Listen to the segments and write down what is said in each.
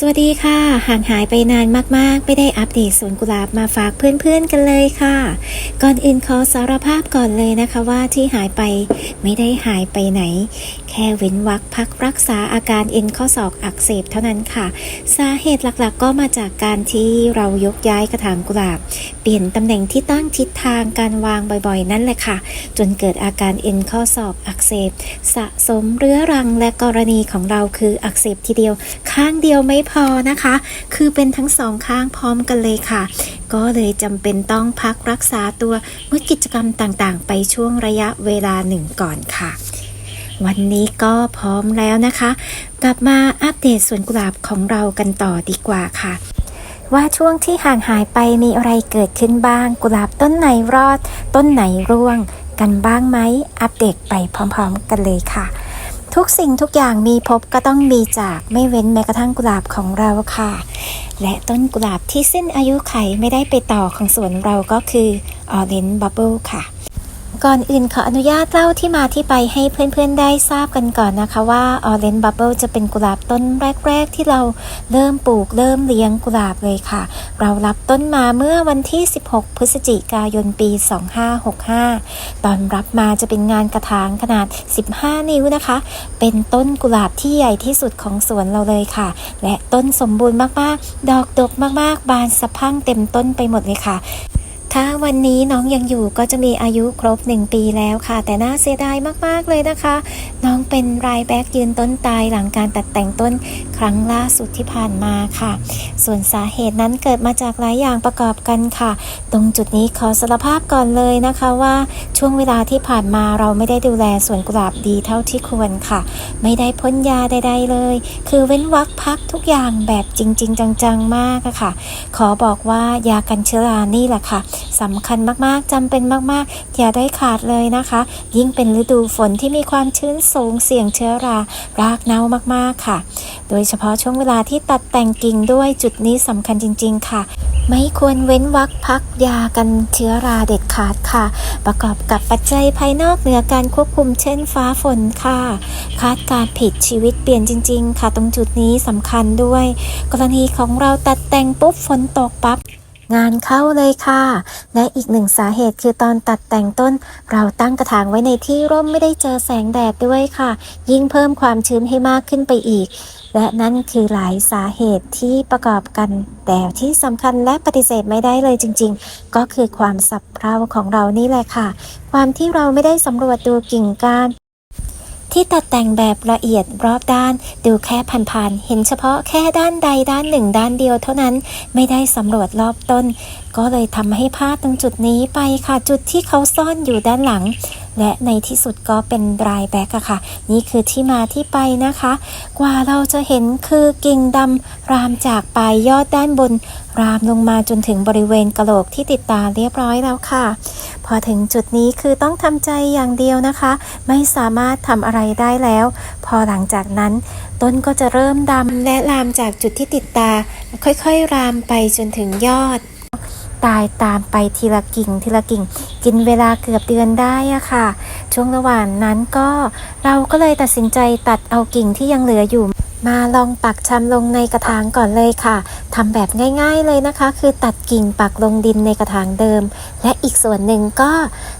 สวัสดีค่ะ ห่างหายไปนานมากๆ ไม่ได้อัปเดตสวนกุหลาบมาฝากเพื่อนๆกันเลยค่ะ ก่อนอื่นขอสารภาพก่อนเลยนะคะว่าที่หายไปไม่ได้หายไปไหนแค่เว้นวักพักรักษาอาการเอ็นข้อศอกอักเสบเท่านั้นค่ะ สาเหตุหลักๆ ก็มาจากการที่เรายกย้ายกระถางกุหลาบ เปลี่ยนตำแหน่งที่ตั้งทิศทางการวางบ่อยๆ นั่นแหละค่ะ จนเกิดอาการเอ็นข้อศอกอักเสบ สะสมเรื้อรังและกรณีของเราคืออักเสบทีเดียว ข้างเดียวไม่พอนะคะ คือเป็นทั้งสองข้างพร้อมกันเลยค่ะ ก็เลยจำเป็นต้องพักรักษาตัวเมื่อกิจกรรมต่างๆ ไปช่วงระยะเวลาหนึ่งก่อนค่ะ วันนี้ก็พร้อมแล้วนะคะ กลับมาอัปเดตสวนกุหลาบของเรากันต่อดีกว่าค่ะ ว่าช่วงที่ห่างหายไปมีอะไรเกิดขึ้นบ้าง กุหลาบต้นไหนรอด ต้นไหนร่วง กันบ้างไหมอัปเดตไปพร้อมๆกันเลยค่ะทุกสิ่งทุกอย่างมีพบก็ต้องมีจากไม่เว้นแม้กระทั่งกุหลาบของเราค่ะ และต้นกุหลาบที่สิ้นอายุไขไม่ได้ไปต่อของสวนเราก็คือออเรนบับเบิลค่ะ ก่อนอื่นขออนุญาตเล่าที่มาที่ไปให้เพื่อนๆได้ทราบกันก่อนนะคะว่า Orange Bubble จะเป็นกุหลาบต้นแรก ๆ ที่เราเริ่มปลูกเริ่มเลี้ยงกุหลาบเลยค่ะ เรารับต้นมาเมื่อวันที่ 16 พฤศจิกายนปี 2565 ตอนรับมาจะเป็นงานกระถางขนาด 15 นิ้วนะคะ เป็นต้นกุหลาบที่ใหญ่ที่สุดของสวนเราเลยค่ะ และต้นสมบูรณ์มากๆ ดอกดกมากๆ บานสะพั่งเต็มต้นไปหมดเลยค่ะ ถ้าวันนี้น้องยังอยู่ก็จะมีอายุครบ 1 ปีแล้วค่ะ แต่น่าเสียดายมากๆเลยนะคะ น้องเป็นรายแบกยืนต้นตายหลังการตัดแต่งต้นครั้งล่าสุดที่ผ่านมาค่ะ ส่วนสาเหตุนั้นเกิดมาจากหลายอย่างประกอบกันค่ะ ตรงจุดนี้ขอสารภาพก่อนเลยนะคะว่าช่วงเวลาที่ผ่านมาเราไม่ได้ดูแลสวนกุหลาบดีเท่าที่ควรค่ะ ไม่ได้พ่นยาใดๆเลย คือเว้นวักพักทุกอย่างแบบจริง ๆ จังๆมากอะค่ะ ขอบอกว่ายากันเชื้อรานี่แหละค่ะสำคัญมากๆจำเป็นมากๆ อย่าได้ขาดเลยนะคะ ยิ่งเป็นฤดูฝนที่มีความชื้นสูงเสี่ยงเชื้อรารากเน่ามากๆค่ะ โดยเฉพาะช่วงเวลาที่ตัดแต่งกิ่งด้วยจุดนี้สำคัญจริง ๆ ค่ะ ไม่ควรเว้นวักพักยากันเชื้อราเด็ดขาดค่ะ ประกอบกับปัจจัยภายนอกเหนือการควบคุมเช่นฟ้าฝนค่ะ คาดการผิดชีวิตเปลี่ยนจริง ๆ ค่ะ ตรงจุดนี้สำคัญด้วย กรณีของเราตัดแต่งปุ๊บฝนตกปั๊บ งานเข้าเลยค่ะ และอีกหนึ่งสาเหตุคือตอนตัดแต่งต้น เราตั้งกระถางไว้ในที่ร่มไม่ได้เจอแสงแดดด้วยค่ะ ยิ่งเพิ่มความชื้นให้มากขึ้นไปอีก และนั่นคือหลายสาเหตุที่ประกอบกันแต่ที่สำคัญและปฏิเสธไม่ได้เลยจริง ๆ ก็คือความสับเพร่าของเรานี่แหละค่ะ ความที่เราไม่ได้สำรวจดูกิ่งก้าน ที่ตัดแต่งแบบละเอียดรอบด้าน ดูแค่ผ่านๆเห็นเฉพาะแค่ด้านใดด้านหนึ่งด้านเดียวเท่านั้นไม่ได้สำรวจรอบต้น ก็เลยทำให้พลาดตรงจุดนี้ไปค่ะจุดที่เขาซ่อนอยู่ด้านหลัง และในที่สุดก็เป็นรายแบ็กอะค่ะ นี่คือที่มาที่ไปนะคะ กว่าเราจะเห็นคือกิ่งดำรามจากปลายยอดด้านบน รามลงมาจนถึงบริเวณกะโหลกที่ติดตาเรียบร้อยแล้วค่ะ พอถึงจุดนี้คือต้องทำใจอย่างเดียวนะคะ ไม่สามารถทำอะไรได้แล้ว พอหลังจากนั้น ต้นก็จะเริ่มดำและลามจากจุดที่ติดตา ค่อยๆรามไปจนถึงยอด ตายตามไปทีละกิ่งทีละกิ่ง กินเวลาเกือบเดือนได้อะค่ะ ช่วงระหว่างนั้นก็เราก็เลยตัดสินใจตัดเอากิ่งที่ยังเหลืออยู่ มาลองปักชำลงในกระถางก่อนเลยค่ะทำแบบง่าย ๆเลยนะคะ คือตัดกิ่งปักลงดินในกระถางเดิม และอีกส่วนหนึ่งก็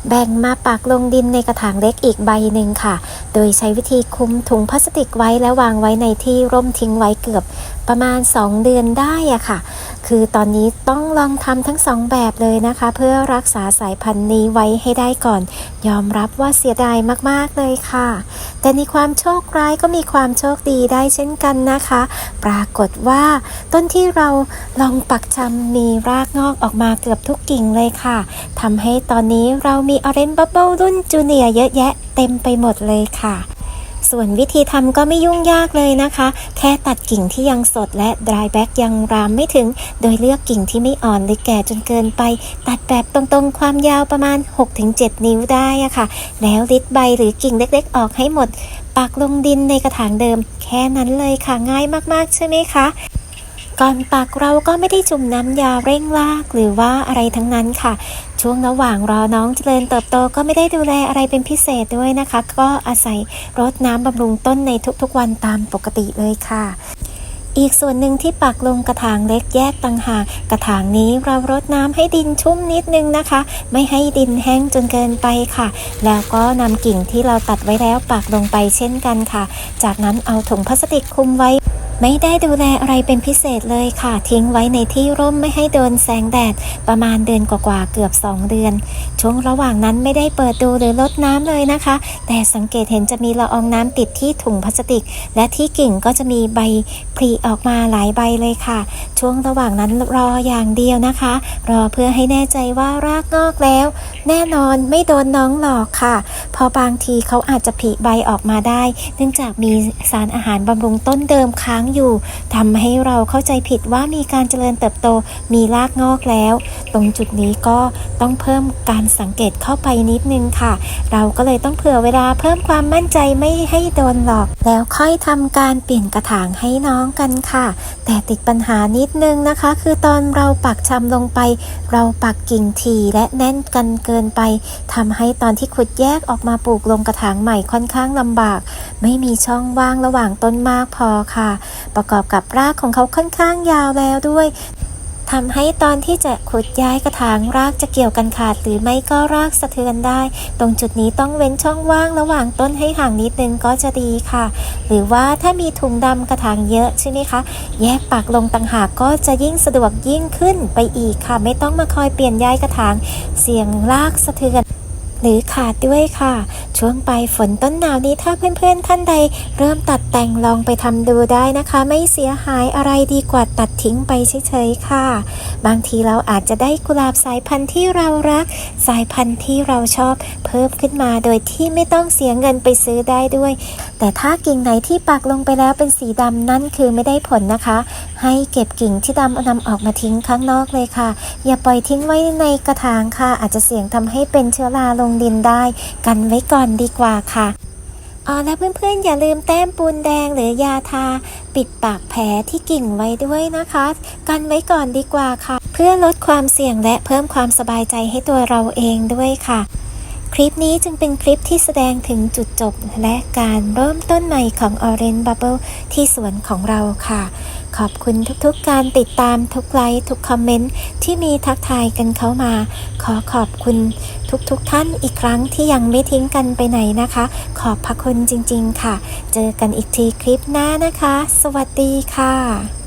แบ่งมาปักลงดินในกระถางเล็กอีกใบหนึ่งค่ะ โดยใช้วิธีคุมถุงพลาสติกไว้และวางไว้ในที่ร่มทิ้งไว้เกือบประมาณ 2 เดือนได้อะค่ะ คือตอนนี้ต้องลองทำทั้งสองแบบเลยนะคะ เพื่อรักษาสายพันธุ์นี้ไว้ให้ได้ก่อน ยอมรับว่าเสียดายมากๆเลยค่ะ แต่ในความโชคร้ายก็มีความโชคดีได้เช่นกันนะคะ ปรากฏว่า ต้นที่เราลองปักชำมีรากงอกออกมาเกือบทุกกิ่งเลยค่ะทำให้ตอนนี้เรามีออเรนบับเบิลรุ่นจูเนียเยอะแยะเต็มไปหมดเลยค่ะ ส่วนวิธีทำก็ไม่ยุ่งยากเลยนะคะ แค่ตัดกิ่งที่ยังสดและ dry back ยังรามไม่ถึง โดยเลือกกิ่งที่ไม่อ่อนหรือแก่จนเกินไป ตัดแบบตรงๆ ความยาวประมาณ 6-7 นิ้วได้อะค่ะ แล้วริดใบหรือกิ่งเล็กๆ ออกให้หมด ปักลงดินในกระถางเดิม แค่นั้นเลยค่ะง่ายมากๆใช่ไหมคะ ก่อนปักเราก็ไม่ได้จุ่มน้ำยาเร่งรากหรือว่าอะไรทั้งนั้นค่ะ ช่วงระหว่างรอน้องเจริญเติบโตก็ไม่ได้ดูแลอะไรเป็นพิเศษด้วยนะคะ ก็อาศัยรดน้ำบำรุงต้นในทุกๆวันตามปกติเลยค่ะอีกส่วนหนึ่งที่ปักลงกระถางเล็กแยกต่างหากกระถางนี้เรารดน้ำให้ดินชุ่มนิดนึงนะคะ ไม่ให้ดินแห้งจนเกินไปค่ะ แล้วก็นำกิ่งที่เราตัดไว้แล้วปักลงไปเช่นกันค่ะ จากนั้นเอาถุงพลาสติกคลุมไว้ ไม่ได้ดูแลอะไรเป็นพิเศษเลยค่ะ ทิ้งไว้ในที่ร่มไม่ให้โดนแสงแดด ประมาณเดือนกว่าๆเกือบ 2 เดือน ช่วงระหว่างนั้นไม่ได้เปิดดูหรือลดน้ำเลยนะคะ แต่สังเกตเห็นจะมีละอองน้ำติดที่ถุงพลาสติก และที่กิ่งก็จะมีใบผลิออกมาหลายใบเลยค่ะ ช่วงระหว่างนั้นรออย่างเดียวนะคะ รอเพื่อให้แน่ใจว่ารากงอกแล้ว แน่นอนไม่โดนน้องหลอกค่ะเพอบางทีเขาอาจจะผลิใบออกมาได้ เนื่องจากมีสารอาหารบำรุงต้นเดิมค้างอยู่ทำให้เราเข้าใจผิดว่ามีการเจริญเติบโตมีรากงอกแล้ว ตรงจุดนี้ก็ต้องเพิ่มการสังเกตเข้าไปนิดนึงค่ะ เราก็เลยต้องเผื่อเวลาเพิ่มความมั่นใจไม่ให้โดนหลอก แล้วค่อยทำการเปลี่ยนกระถางให้น้องกันค่ะ แต่ติดปัญหานิดนึงนะคะ คือตอนเราปักชำลงไป เราปักกิ่งถี่และแน่นกันเกินไปทำให้ตอนที่ขุดแยกออกมาปลูกลงกระถางใหม่ค่อนข้างลำบาก ไม่มีช่องว่างระหว่างต้นมากพอค่ะประกอบกับรากของเขาค่อนข้างยาวแล้วด้วยทำให้ตอนที่จะขุดย้ายกระถางรากจะเกี่ยวกันขาด หรือไม่ก็รากสะเทือนได้ ตรงจุดนี้ต้องเว้นช่องว่างระหว่างต้นให้ห่างนิดนึงก็จะดีค่ะ หรือว่าถ้ามีถุงดำกระถางเยอะใช่ไหมคะ แยกปักลงต่างหากก็จะยิ่งสะดวกยิ่งขึ้นไปอีกค่ะ ไม่ต้องมาคอยเปลี่ยนย้ายกระถางเสี่ยงรากสะเทือน หรือขาดด้วยค่ะ ช่วงปลายฝนต้นหนาวนี้ถ้าเพื่อนๆท่านใด เริ่มตัดแต่งลองไปทำดูได้นะคะ ไม่เสียหายอะไรดีกว่าตัดทิ้งไปเฉยๆค่ะ บางทีเราอาจจะได้กุหลาบสายพันธุ์ที่เรารัก สายพันธุ์ที่เราชอบ เพิ่มขึ้นมาโดยที่ไม่ต้องเสียเงินไปซื้อได้ด้วย แต่ถ้ากิ่งไหนที่ปักลงไปแล้วเป็นสีดำนั่นคือไม่ได้ผลนะคะ ให้เก็บกิ่งที่ดำเอานำออกมาทิ้งข้างนอกเลยค่ะ อย่าปล่อยทิ้งไว้ในกระถางค่ะ อาจจะเสี่ยงทำให้เป็นเชื้อราลงดินได้ กันไว้ก่อนดีกว่าค่ะอ๋อและเพื่อนๆ อย่าลืมแต้มปูนแดงหรือยาทา ปิดปากแผลที่กิ่งไว้ด้วยนะคะ กันไว้ก่อนดีกว่าค่ะ เพื่อลดความเสี่ยงและเพิ่มความสบายใจให้ตัวเราเองด้วยค่ะ คลิปนี้จึงเป็นคลิปที่แสดงถึงจุดจบและการเริ่มต้นใหม่ของ Orange Bubble ที่สวนของเราค่ะ ขอบคุณทุกๆการติดตามทุกไลค์ทุกคอมเมนต์ที่มีทักทายกันเข้ามา ขอขอบคุณทุกๆท่านอีกครั้งที่ยังไม่ทิ้งกันไปไหนนะคะ ขอบพระคุณจริงๆค่ะ เจอกันอีกทีคลิปหน้านะคะ สวัสดีค่ะ